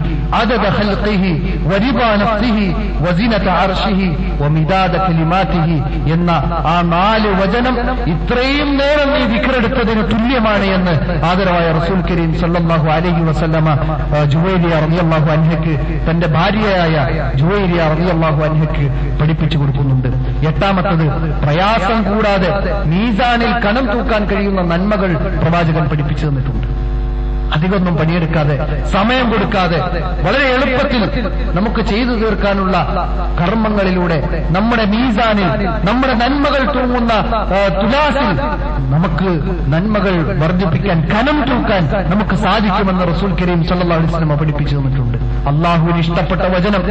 വമിദാദ കലിമാതിഹി എന്ന ആ നാല് വചനം ഇത്രയും നേരം നീ വിക്രെടുത്തതിന് തുല്യമാണ് എന്ന് ആദരവായ റസൂൽ കരീം സല്ലല്ലാഹു അലൈഹി വസല്ലമ ആ, ജുവൈരിയ റളിയല്ലാഹു അൻഹയ്ക്ക് തന്റെ ഭാര്യയായ ജുവൈരിയ റളിയല്ലാഹു അൻഹയ്ക്ക് പഠിപ്പിച്ചു കൊടുക്കുന്നുണ്ട്. എട്ടാമത്തത് പ്രയാസം കൂടാതെ മീസാനിൽ കണം തൂക്കാൻ കഴിയുന്ന നന്മകൾ പ്രവാചകൻ പഠിപ്പിച്ചു തന്നിട്ടുണ്ട്. അധികമൊന്നും പണിയെടുക്കാതെ സമയം കൊടുക്കാതെ വളരെ എളുപ്പത്തിൽ നമുക്ക് ചെയ്തു തീർക്കാനുള്ള കർമ്മങ്ങളിലൂടെ നമ്മുടെ മീസാനിൽ നമ്മുടെ നന്മകൾ തൂങ്ങുന്ന തുലാസിൽ നമുക്ക് നന്മകൾ വർദ്ധിപ്പിക്കാൻ കനം തൂക്കാൻ നമുക്ക് സാധിക്കുമെന്ന് റസൂൽ കരീം സല്ലല്ലാഹു അലൈഹി വസല്ലം പഠിപ്പിച്ചു തന്നിട്ടുണ്ട്. അള്ളാഹുവിന് ഇഷ്ടപ്പെട്ട വചനം.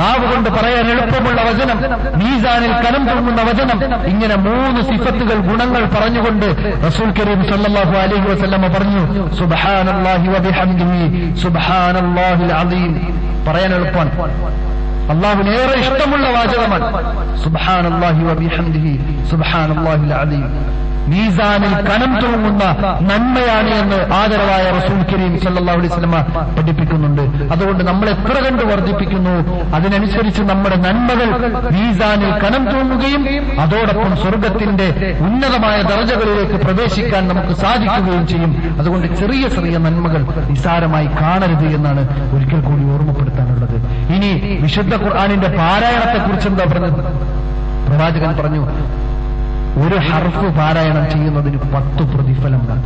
നാവ് കൊണ്ട് പറയാൻ എളുപ്പമുള്ള വചനം. മീസാനിൽ കനം തൂങ്ങുന്ന വചനം. ഇങ്ങനെ മൂന്ന് സിഫത്തുകൾ ഗുണങ്ങൾ പറഞ്ഞുകൊണ്ട് റസൂൽ കരീം സല്ലാഹു അലൈഹി വസ്ലമ പറഞ്ഞു വബിഹംദിഹി അലീം പറയാൻ എളുപ്പമാണ് അള്ളാഹുവിന് ഏറെ ഇഷ്ടമുള്ള വാചകമാണ് സുബ്ഹാനല്ലാഹി വബിഹംദിഹി സുബ്ഹാനല്ലാഹിൽ അദീം. മീസാനിൽ കനം തൂങ്ങുന്ന നന്മയാണ് എന്ന് ആദരവായ റസൂൽ കരീം സല്ലാ അലൈഹി വസല്ലമ പഠിപ്പിക്കുന്നുണ്ട്. അതുകൊണ്ട് നമ്മൾ എത്ര കണ്ട് വർദ്ധിപ്പിക്കുന്നു? അതിനനുസരിച്ച് നമ്മുടെ നന്മകൾ മീസാനിൽ കനം തൂങ്ങുകയും അതോടൊപ്പം സ്വർഗത്തിന്റെ ഉന്നതമായ ദർജകളിലേക്ക് പ്രവേശിക്കാൻ നമുക്ക് സാധിക്കുകയും ചെയ്യും. അതുകൊണ്ട് ചെറിയ ചെറിയ നന്മകൾ നിസാരമായി കാണരുത് എന്നാണ് ഒരിക്കൽ കൂടി ഓർമ്മപ്പെടുത്താനുള്ളത്. ഇനി വിശുദ്ധ ഖുർആാനിന്റെ പാരായണത്തെക്കുറിച്ച് എന്താ പറഞ്ഞത്? പ്രവാചകൻ പറഞ്ഞു ഒരു ഹർഫ് പാരായണം ചെയ്യുന്നതിന് പത്ത് പ്രതിഫലമാണ്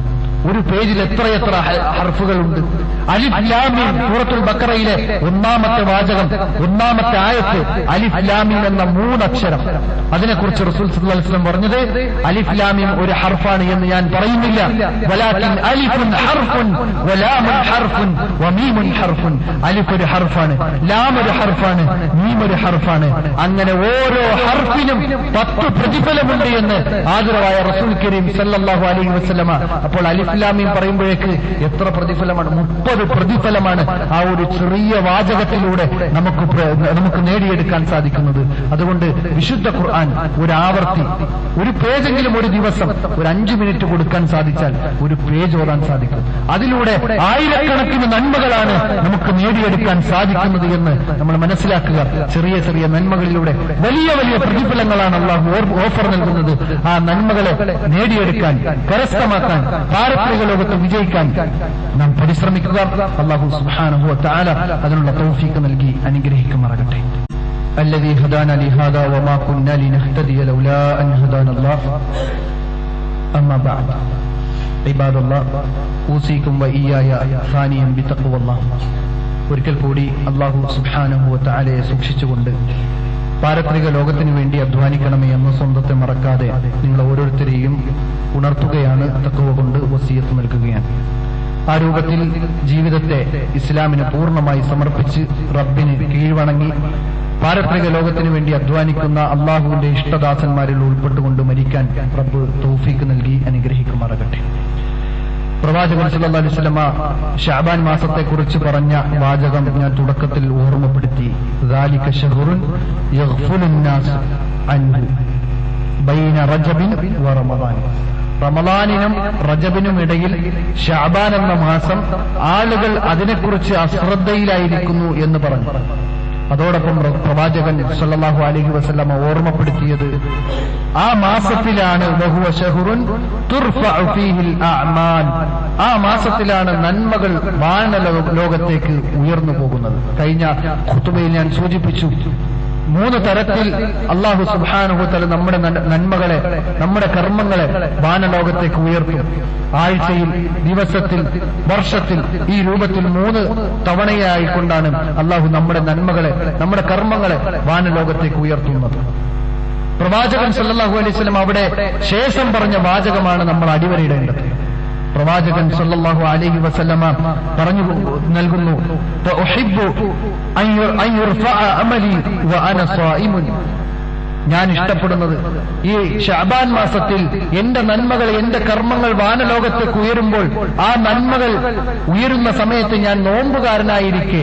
ഒരു പേജിൽ എത്രയെത്ര ഹർഫുകളുണ്ട്. അലിഫ് ലാമീൻ സൂറത്തുൽ ബക്കറയിലെ ഒന്നാമത്തെ വാചകം ഒന്നാമത്തെ ആയത്ത് അലിഫ് ലാമീൻ എന്ന മൂന്നക്ഷരം. അതിനെക്കുറിച്ച് റസൂൽ വസല്ലം പറഞ്ഞത് അലിഫ് ലാമീൻ ഒരു ഹർഫാണ് എന്ന് ഞാൻ പറയുന്നില്ല. അലിഫുൻ ഹർഫുൻ വലാമുൻ ഹർഫുൻ വമീമുൻ ഹർഫുൻ. അലിഫ് ഒരു ഹർഫാണ് ലാം ഒരു ഹർഫാണ് മീം ഒരു ഹർഫാണ്. അങ്ങനെ ഓരോ ഹർഫിനും പത്ത് പ്രതിഫലമുണ്ട് എന്ന് ആദരവായ റസൂൽ കരീം സല്ലാഹു അലൈഹി വസ്ലമ അപ്പോൾ അലിഫ്ലാമീം പറയുമ്പോഴേക്ക് എത്ര പ്രതിഫലമാണ്? മുപ്പത് പ്രതിഫലമാണ് ആ ഒരു ചെറിയ വാചകത്തിലൂടെ നമുക്ക് നമുക്ക് നേടിയെടുക്കാൻ സാധിക്കുന്നത്. അതുകൊണ്ട് വിശുദ്ധ ഖുർആൻ ഒരു ആവർത്തി ഒരു പേജെങ്കിലും ഒരു ദിവസം ഒരു അഞ്ചു മിനിറ്റ് കൊടുക്കാൻ സാധിച്ചാൽ ഒരു പേജ് ഓടാൻ സാധിക്കും. അതിലൂടെ ആയിരക്കണക്കിന് നന്മകളാണ് നമുക്ക് നേടിയെടുക്കാൻ സാധിക്കുന്നത് എന്ന് നമ്മൾ മനസ്സിലാക്കുക. ചെറിയ ചെറിയ നന്മകളിലൂടെ വലിയ വലിയ പ്രതിഫലങ്ങളാണ് അള്ളാഹു ഓഫർ നൽകുന്നത്. ആ നന്മകളെ നേടിയെടുക്കാൻ കരസ്ഥമാക്കാൻ പാരത്രിക ലോകത്ത് വിജയിക്കാൻ നാം പരിശ്രമിക്കുക അള്ളാഹു സുബ്ഹാനഹു വ തആല അതിനുള്ള തൗഫീക്ക് നൽകി അനുഗ്രഹിക്കുമാറാകട്ടെ الذي هدانا لهذا وما كنا لنهتدي لولا أن هدانا الله أما بعد عباد الله أوصيكم وإياي ثانيا بتقوى الله ഒരിക്കൽ കൂടി അള്ളാഹു സുബ്ഹാനഹു താലയെ സൂക്ഷിച്ചുകൊണ്ട് പാരത്രിക ലോകത്തിനു വേണ്ടി അധ്വാനിക്കണമേ എന്ന് സ്വന്തത്തെ മറക്കാതെ നിങ്ങൾ ഓരോരുത്തരെയും ഉണർത്തുകയാണ് തക്കവ കൊണ്ട് വസീയത്ത് നൽകുകയാണ്. ആ രൂപത്തിൽ ജീവിതത്തെ ഇസ്ലാമിന് പൂർണമായി സമർപ്പിച്ച് റബ്ബിന് കീഴ്വണങ്ങി പാരത്രിക ലോകത്തിനു വേണ്ടി അധ്വാനിക്കുന്ന അള്ളാഹുവിന്റെ ഇഷ്ടദാസന്മാരിൽ ഉൾപ്പെട്ടുകൊണ്ട് മരിക്കാൻ റബ്ബ് തോഫീക്ക് നൽകി അനുഗ്രഹിക്കുമാറകട്ടെ. പ്രവാചകൻ സല്ലല്ലാഹു അലൈഹി വസല്ലമ ഷാബാൻ മാസത്തെക്കുറിച്ച് പറഞ്ഞ വാചകം ഞാൻ തുടക്കത്തിൽ ഓർമ്മപ്പെടുത്തി. അൻഹു ബൈന റജബിൻ വ റമദാൻ. റമദാനിനും റജബിനും ഇടയിൽ ഷാബാൻ എന്ന മാസം ആളുകൾ അതിനെക്കുറിച്ച് അശ്രദ്ധയിലായിരിക്കുന്നു എന്ന് പറഞ്ഞു. അതോടൊപ്പം പ്രവാചകൻ സല്ലാഹു അലഹി വസ്ലമ ഓർമ്മപ്പെടുത്തിയത് ആ മാസത്തിലാണ് ആ മാസത്തിലാണ് നന്മകൾ വാഴന ലോകത്തേക്ക് ഉയർന്നു പോകുന്നത്. കഴിഞ്ഞ ഖുതുബയിൽ ഞാൻ സൂചിപ്പിച്ചു മൂന്ന് തരത്തിൽ അള്ളാഹു സുബാനുഭവത്തല നമ്മുടെ നന്മകളെ നമ്മുടെ കർമ്മങ്ങളെ വാനലോകത്തേക്ക് ഉയർത്തും. ആഴ്ചയിൽ ദിവസത്തിൽ വർഷത്തിൽ ഈ രൂപത്തിൽ മൂന്ന് തവണയായിക്കൊണ്ടാണ് അള്ളാഹു നമ്മുടെ നന്മകളെ നമ്മുടെ കർമ്മങ്ങളെ വാനലോകത്തേക്ക് ഉയർത്തുന്നത്. പ്രവാചകൻ സല്ലാഹു അലൈഹി സ്വലം അവിടെ ശേഷം പറഞ്ഞ വാചകമാണ് നമ്മൾ അടിവരയിടേണ്ടത്. പ്രവാചകൻ സല്ലല്ലാഹു അലൈഹി വസല്ലമ പറഞ്ഞു നൽകുന്നു ഞാൻ ഇഷ്ടപ്പെടുന്നത് ഈ ഷാബാൻ മാസത്തിൽ എന്റെ നന്മകൾ എന്റെ കർമ്മങ്ങൾ വാനലോകത്തേക്ക് ഉയരുമ്പോൾ ആ നന്മകൾ ഉയരുന്ന സമയത്ത് ഞാൻ നോമ്പുകാരനായിരിക്കെ.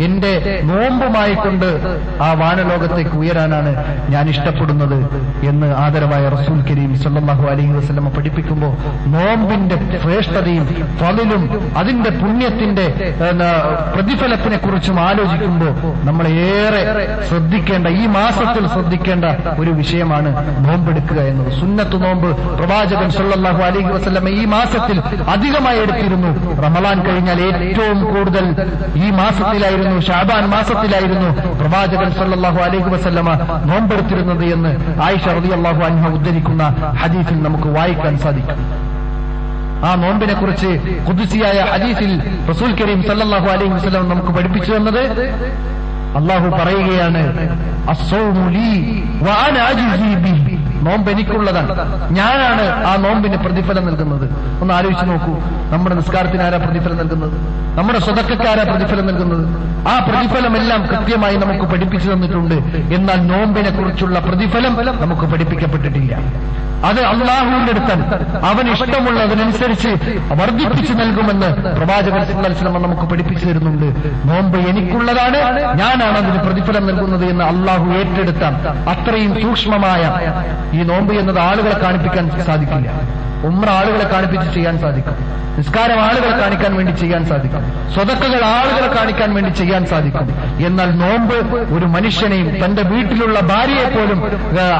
എന്റെ നോമ്പുമായിക്കൊണ്ട് ആ വാനലോകത്തേക്ക് ഉയരാനാണ് ഞാൻ ഇഷ്ടപ്പെടുന്നത് എന്ന് ആദരവായ റസൂൽ കരീം സല്ലാഹു അലൈഹി വസ്ലമ പഠിപ്പിക്കുമ്പോൾ നോമ്പിന്റെ ശ്രേഷ്ഠതയും ഫലിലും അതിന്റെ പുണ്യത്തിന്റെ പ്രതിഫലത്തിനെ കുറിച്ചും ആലോചിക്കുമ്പോൾ നമ്മൾ ഏറെ ശ്രദ്ധിക്കേണ്ട ഈ മാസത്തിൽ ശ്രദ്ധിക്കേണ്ട ഒരു വിഷയമാണ് നോമ്പെടുക്കുക എന്നത്. സുന്നത്ത് നോമ്പ് പ്രവാചകൻ സല്ലാഹു അലൈഹി വസ്ലമ ഈ മാസത്തിൽ അധികമായി എടുത്തിരുന്നു. റമലാൻ കഴിഞ്ഞാൽ ഏറ്റവും കൂടുതൽ ഈ മാസത്തിലായിരുന്നു ആയിരുന്നു ഷാബാൻ മാസത്തിലായിരുന്നു പ്രവാചകൻ സല്ലാഹു അലൈഹി വസല്ലമ നോമ്പെടുത്തിരുന്നത് എന്ന് ആയിഷ റളിയല്ലാഹു അൻഹ ഉദ്ധരിക്കുന്ന ഹദീസിൽ നമുക്ക് വായിക്കാൻ സാധിക്കും. ആ നോമ്പിനെ കുറിച്ച് കുതിസിയായ ഹദീസിൽ റസൂൽ കരീം സല്ലാഹു അലൈഹി വസ്ലം നമുക്ക് പഠിപ്പിച്ചു തന്നത് അള്ളാഹു പറയുകയാണ് നോമ്പ് എനിക്കുള്ളതാണ്. ഞാനാണ് ആ നോമ്പിന് പ്രതിഫലം നൽകുന്നത്. ഒന്ന് ആലോചിച്ച് നോക്കൂ നമ്മുടെ നിസ്കാരത്തിന് ആരാ പ്രതിഫലം നൽകുന്നത്? നമ്മുടെ സ്വതക്കാരാ പ്രതിഫലം നൽകുന്നത്? ആ പ്രതിഫലമെല്ലാം കൃത്യമായി നമുക്ക് പഠിപ്പിച്ചു തന്നിട്ടുണ്ട്. എന്നാൽ നോമ്പിനെ കുറിച്ചുള്ള പ്രതിഫലം നമുക്ക് പഠിപ്പിക്കപ്പെട്ടിട്ടില്ല. അത് അള്ളാഹുവിന്റെ അടുത്ത് അവൻ ഇഷ്ടമുള്ളതിനനുസരിച്ച് വർദ്ധിപ്പിച്ചു നൽകുമെന്ന് പ്രവാചകൻ സുല്ലാസ്ലമ നമുക്ക് പഠിപ്പിച്ചു തരുന്നുണ്ട്. നോമ്പ് എനിക്കുള്ളതാണ് ഞാനാണ് അതിന് പ്രതിഫലം നൽകുന്നത് എന്ന് അള്ളാഹു ഏറ്റെടുത്ത അത്രയും സൂക്ഷ്മമായ ഈ നോമ്പ് എന്നത് ആളുകളെ കാണിപ്പിക്കാൻ സാധിക്കില്ല. ഉമ്ര ആളുകളെ കാണിപ്പിച്ച് ചെയ്യാൻ സാധിക്കും. നിസ്കാരം ആളുകളെ കാണിക്കാൻ വേണ്ടി ചെയ്യാൻ സാധിക്കും. സ്വതക്കകൾ ആളുകളെ കാണിക്കാൻ വേണ്ടി ചെയ്യാൻ സാധിക്കും. എന്നാൽ നോമ്പ് ഒരു മനുഷ്യനെയും തന്റെ വീട്ടിലുള്ള ഭാര്യയെ പോലും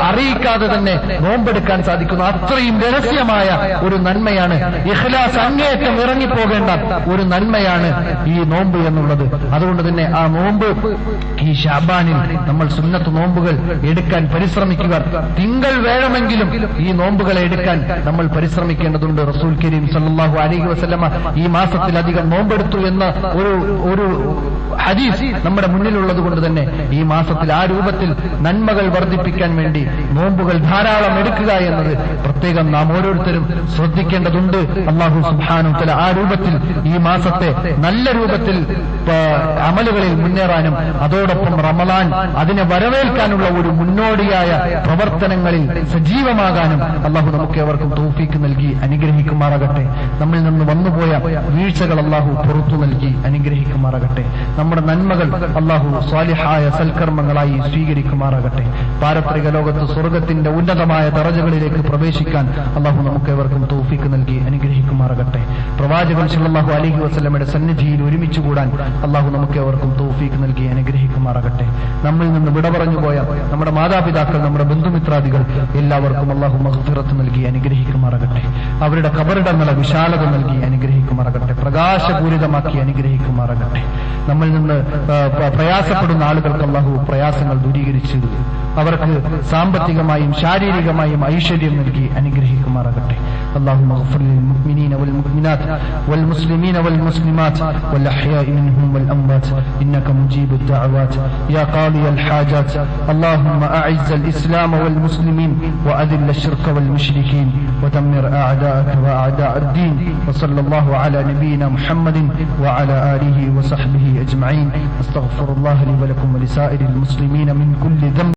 അറിയിക്കാതെ തന്നെ നോമ്പെടുക്കാൻ സാധിക്കുന്നു. അത്രയും രഹസ്യമായ ഒരു നന്മയാണ്. ഇഖ്ലാസ് അങ്ങേയറ്റം ഇറങ്ങിപ്പോകേണ്ട ഒരു നന്മയാണ് ഈ നോമ്പ് എന്നുള്ളത്. അതുകൊണ്ട് തന്നെ ആ നോമ്പ് ഈ ഷാബാനിൽ നമ്മൾ സുന്നത്ത് നോമ്പുകൾ എടുക്കാൻ പരിശ്രമിക്കുക. തിങ്കൾ വേണമെങ്കിലും ഈ നോമ്പുകളെ എടുക്കാൻ നമ്മൾ പരിശ്രമിക്കേണ്ടതുണ്ട്. റസൂൽ കരീം സല്ലാഹു അലൈഹി വസ്ലമ ഈ മാസത്തിലധികം നോമ്പെടുത്തു എന്ന ഒരു ഒരു ഹദീസ് നമ്മുടെ മുന്നിലുള്ളത് കൊണ്ട് തന്നെ ഈ മാസത്തിൽ ആ രൂപത്തിൽ നന്മകൾ വർദ്ധിപ്പിക്കാൻ വേണ്ടി നോമ്പുകൾ ധാരാളം എടുക്കുക എന്നത് പ്രത്യേകം നാം ഓരോരുത്തരും ശ്രദ്ധിക്കേണ്ടതുണ്ട്. അള്ളാഹു സുബാനു ചില ആ രൂപത്തിൽ ഈ മാസത്തെ നല്ല രൂപത്തിൽ അമലുകളിൽ മുന്നേറാനും അതോടൊപ്പം റമലാൻ അതിനെ വരവേൽക്കാനുള്ള ഒരു മുന്നോടിയായ പ്രവർത്തനങ്ങളിൽ സജീവമാകാനും അള്ളാഹു നമുക്ക് അവർക്കും തോഫീക്ക് നൽകി അനുഗ്രഹിക്കുമാറാകട്ടെ. നമ്മിൽ നിന്ന് വന്നുപോയ വീഴ്ചകൾ അള്ളാഹു പുറത്തു നൽകി അനുഗ്രഹിക്കുമാറാകട്ടെ. നമ്മുടെ നന്മകൾ അള്ളാഹു സ്വാലിഹായ സൽക്കർമ്മങ്ങളായി സ്വീകരിക്കുമാറാകട്ടെ. പാരത്രിക ലോകത്ത് സ്വർഗത്തിന്റെ ഉന്നതമായ തറജകളിലേക്ക് പ്രവേശിക്കാൻ അള്ളാഹു നമുക്ക് ഏവർക്കും തോഫിക്ക് നൽകി അനുഗ്രഹിക്കുമാറാകട്ടെ. പ്രവാചകൻ സല്ലല്ലാഹു അലൈഹി വസ്ലമയുടെ സന്നിധിയിൽ ഒരുമിച്ച് കൂടാൻ അള്ളാഹു നമുക്ക് ഏവർക്കും തോഫിക്ക് നൽകി അനുഗ്രഹിക്കുമാറാകട്ടെ. നമ്മിൽ നിന്ന് വിട പറഞ്ഞുപോയ നമ്മുടെ മാതാപിതാക്കൾ നമ്മുടെ ബന്ധുമിത്രാദികൾ എല്ലാവർക്കും അള്ളാഹു മഹഫിറത്ത് നൽകി അനുഗ്രഹിക്കുമാറാകട്ടെ. അനുഗ്രഹിക്കുമാറാകട്ടെ അവരുടെ കബറിടങ്ങളെ വിശാലത നൽകി അനുഗ്രഹിക്കുമാറാകട്ടെ. പ്രകാശപൂരിതമാക്കി അനുഗ്രഹിക്കുമാറാകട്ടെ. നമ്മിൽ നിന്ന് പ്രയാസപ്പെടുന്ന ആളുകൾക്ക് പ്രയാസങ്ങൾ ദൂരീകരിച്ച് അവർക്ക് സാമ്പത്തികമായും ശാരീരികമായും ഐശ്വര്യം നൽകി അനുഗ്രഹിക്കുമാറാകട്ടെ اللهم اغفر للمؤمنين والمؤمنات والمسلمين والمسلمات والأحياء منهم والأموات إنك مجيب الدعوات يا قاضي الحاجات اللهم أعز الإسلام والمسلمين وأذل الشرك والمشركين ودمر أعداءك وأعداء الدين وصلى الله على نبينا محمد وعلى آله وصحبه أجمعين أستغفر الله لي ولكم ولسائر المسلمين من كل ذنب